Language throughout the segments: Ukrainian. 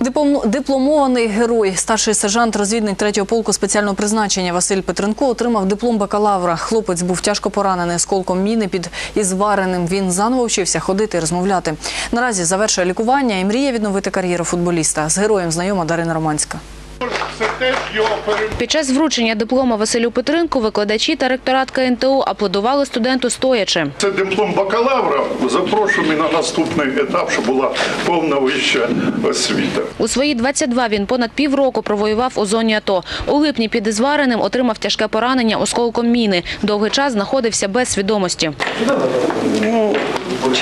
Диплом- Дипломований герой, старший сержант, розвідник третього полку спеціального призначення Василь Петренко отримав диплом бакалавра. Хлопець був тяжко поранений осколком міни під ізвареним. Він заново вчився ходити і розмовляти. Наразі завершує лікування і мріє відновити кар'єру футболіста. З героєм знайома Дарина Романська. Це теж його перемога. Під час вручення диплома Василю Петренку викладачі та ректорат КНТУ аплодували студенту стоячи. Це диплом бакалавра. Запрошений на наступний етап, щоб була повна вища освіта. У свої 22 він понад півроку провоював у зоні АТО. У липні під Ізвареним отримав тяжке поранення осколком міни. Довгий час знаходився без свідомості. Ну,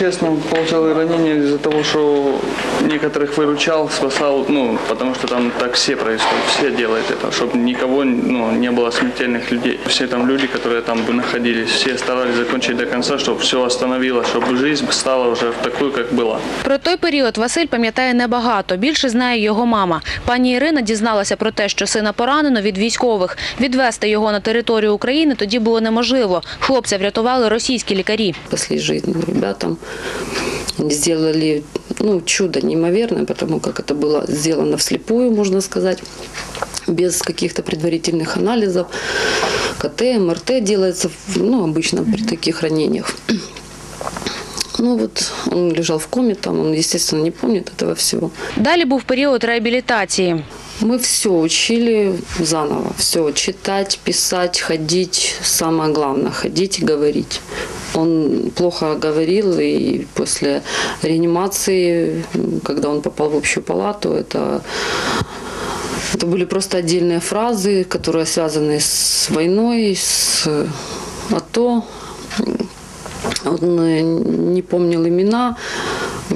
честно, получал ранение из-за того, что некоторых выручал, спасал, ну, потому что там так все происходит, все делают это, чтобы никого, ну, не было смертельных людей. Все там люди, которые там бы находились, все старались закончить до конца, чтобы все остановилось, чтобы жизнь стала уже такой, как была. Про той період Василь пам'ятає небагато. Більше знає його мама. Пані Ірина дізналася про те, що сина поранено від військових. Відвести його на територію України тоді було неможливо. Хлопця врятували російські лікарі. спасли жизнь ребятам. Они сделали ну, чудо неимоверное, потому как это было сделано вслепую, можно сказать, без каких-то предварительных анализов. КТ, МРТ делается ну, обычно при таких ранениях. Ну вот он лежал в коме там, он, естественно, не помнит этого всего. Далі був період реабілітації. Мы все учили заново. Все читать, писать, ходить. Самое главное – ходить и говорить. Он плохо говорил, и после реанимации, м, когда он попал в общую палату, это, это были просто отдельные фразы, которые связаны с войной, с АТО. Он э, не помнил имена.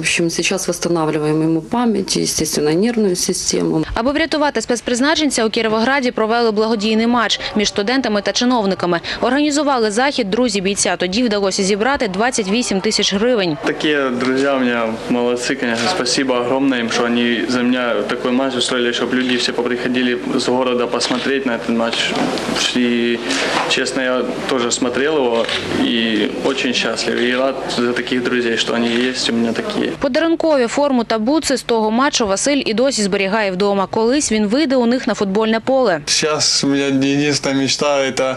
В общем, сейчас восстанавливаем ему память, и, естественно, нервную систему. Аби врятувати спецпризначенця, у Кіровограді провели благодійний матч між студентами та чиновниками. Організували захід друзі бійця. Тоді вдалося зібрати 28 тисяч гривень. Такие друзья у меня молодцы, конечно, спасибо огромное им, что они за меня такой матч устроили, чтобы люди все поприходили с города посмотреть на этот матч. И, честно, я тоже смотрел его и очень счастлив. И рад за таких друзей, что они есть у меня такие. Подарункові форму та бутси з того матчу Василь і досі зберігає вдома. Колись він вийде у них на футбольне поле. Сейчас у меня единственная мечта – это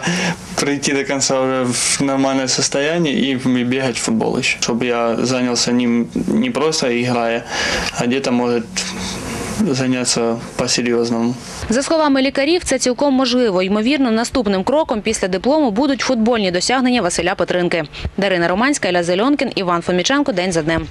прийти до уже в нормальное состояние и бегать в футбол. Чтобы я занялся ним не просто играя, а где-то, может, заняться по-серьезному. За словами лікарів, це цілком можливо. Ймовірно, наступним кроком після диплому будуть футбольні досягнення Василя Петринки. Дарина Романська, Ілля Зельонкін, Іван Фоміченко. День за днем.